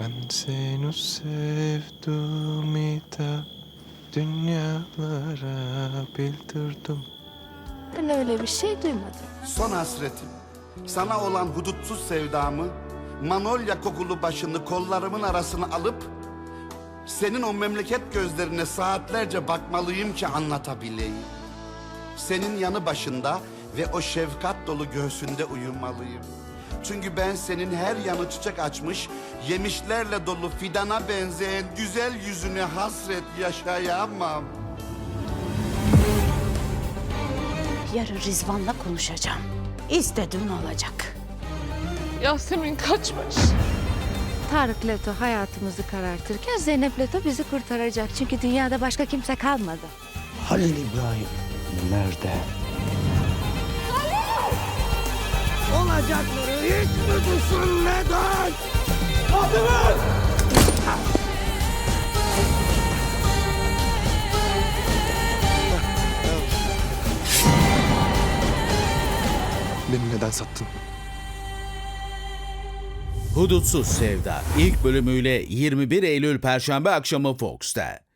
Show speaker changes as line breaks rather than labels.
Ben seni sevdim da dünyalara bildirdim.
Ben öyle bir şey duymadım.
Son hasretim. Sana olan hudutsuz sevdamı, manolya kokulu başını kollarımın arasına alıp senin o memleket gözlerine saatlerce bakmalıyım ki anlatabileyim. Senin yanı başında ve o şefkat dolu göğsünde uyumalıyım. Çünkü ben senin her yanı çiçek açmış, yemişlerle dolu fidana benzeyen güzel yüzüne hasret yaşayamam.
Yarın Rizvan'la konuşacağım. İstediğin olacak.
Yasemin kaçmış.
Tarık Leto hayatımızı karartırken Zeynep Leto bizi kurtaracak. Çünkü dünyada başka kimse kalmadı.
Halil İbrahim nerede? Olacakları hiç mi düşünmeden?
Beni neden sattın?
Hudutsuz Sevda ilk bölümüyle 21 Eylül Perşembe akşamı Fox'ta.